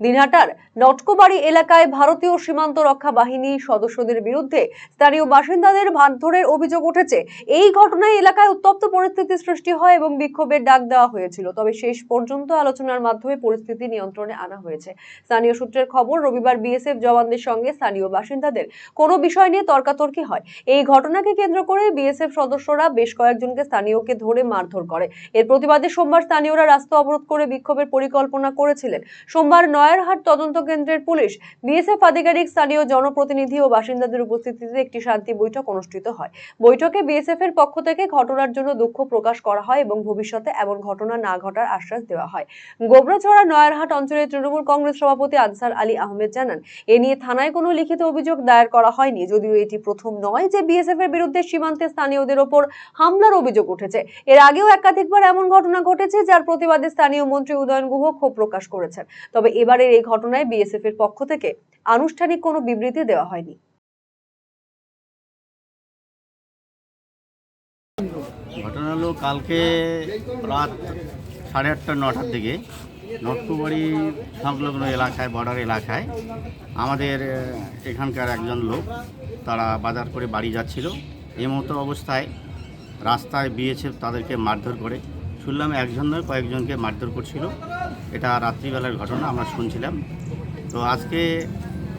দিনহাটার নটকোবাড়ি এলাকায় ভারতীয় সীমান্ত রক্ষা বাহিনী সদস্যদের বিরুদ্ধে স্থানীয় বাসিন্দাদের মারধরের অভিযোগ উঠেছে। এই ঘটনায় এলাকায় উত্তপ্ত পরিস্থিতি সৃষ্টি হয় এবং বিক্ষোভের ডাক দেওয়া হয়েছিল। তবে শেষ পর্যন্ত আলোচনার মাধ্যমে পরিস্থিতি নিয়ন্ত্রণে আনা হয়েছে। স্থানীয় সূত্রের খবর, রবিবার বিএসএফ জওয়ানদের সঙ্গে স্থানীয় বাসিন্দাদের কোনো বিষয় নিয়ে তর্কাতর্কি হয়। এই ঘটনাকে কেন্দ্র করে বিএসএফ সদস্যরা বেশ কয়েকজনকে স্থানীয়কে ধরে মারধর করে। এর প্রতিবাদে সোমবার স্থানীয়রা রাস্তা অবরোধ করে বিক্ষোভের পরিকল্পনা করেছিলেন। সোমবার নয়ারহাট তদন্ত কেন্দ্রের পুলিশ, বিএসএফ আধিকারিক, স্থানীয় জনপ্রতিনিধি ও বাসিন্দাদের উপস্থিতিতে একটি শান্তি বৈঠক অনুষ্ঠিত হয়। বৈঠকে বিএসএফ এর পক্ষ থেকে ঘটনার জন্য দুঃখ প্রকাশ করা হয় এবং ভবিষ্যতে এমন ঘটনা না ঘটার আশ্বাস দেওয়া হয়। গোবরাছড়া নয়ারহাট অঞ্চলের তৃণমূল কংগ্রেস সভাপতি আনসার আলী আহমেদ জানান, এ নিয়ে থানায় কোনো লিখিত অভিযোগ দায়ের করা হয়নি, যদিও এটি প্রথম নয় যে বিএসএফ এর বিরুদ্ধে সীমান্তে স্থানীয়দের ওপর হামলার অভিযোগ উঠেছে। এর আগেও একাধিকবার এমন ঘটনা ঘটেছে, যার প্রতিবাদে স্থানীয় মন্ত্রী উদয়ন গুহ ক্ষোভ প্রকাশ করেছেন। তবে এবারের এই ঘটনায় বিএসএফ এর পক্ষ থেকে আনুষ্ঠানিক কোনো বিবৃতি দেওয়া হয়নি। ঘটনা হলো কালকে রাত সাড়ে আটটা, নটার দিকে নটকুবাড়ি সংলগ্ন এলাকায়, বর্ডার এলাকায় আমাদের এখানকার একজন লোক, তারা বাজার করে বাড়ি যাচ্ছিল। এই মতো অবস্থায় রাস্তায় বিএসএফ তাদেরকে মারধর করে শুনলাম একজন নয়, কয়েকজনকে মারধর করছিল। এটা রাত্রিবেলার ঘটনা, আমরা শুনছিলাম। তো আজকে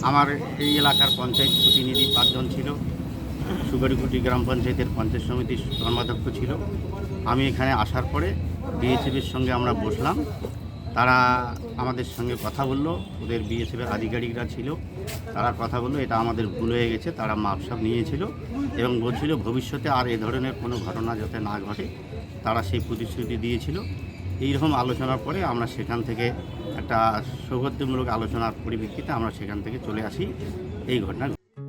আমার এই এলাকার পঞ্চায়েত প্রতিনিধি পাঁচজন ছিল। সুগারিকুটি গ্রাম পঞ্চায়েতের পঞ্চায়েত সমিতির কর্মাধ্যক্ষ ছিল। আমি এখানে আসার পরে বিএসএফের সঙ্গে আমরা বসলাম। তারা আমাদের সঙ্গে কথা বলল, ওদের বিএসএফের আধিকারিকরা ছিল। তারা কথা বলল, এটা আমাদের ভুল হয়ে গেছে, তারা মাপসাপ নিয়েছিল এবং বলছিল ভবিষ্যতে আর এ ধরনের কোনো ঘটনা যাতে না ঘটে, তারা সেই প্রতিশ্রুতি দিয়েছিল। এইরকম আলোচনার পরে আমরা সেখান থেকে একটা সৌহার্দ্যমূলক আলোচনার পরিপ্রেক্ষিতে আমরা সেখান থেকে চলে আসি। এই ঘটনা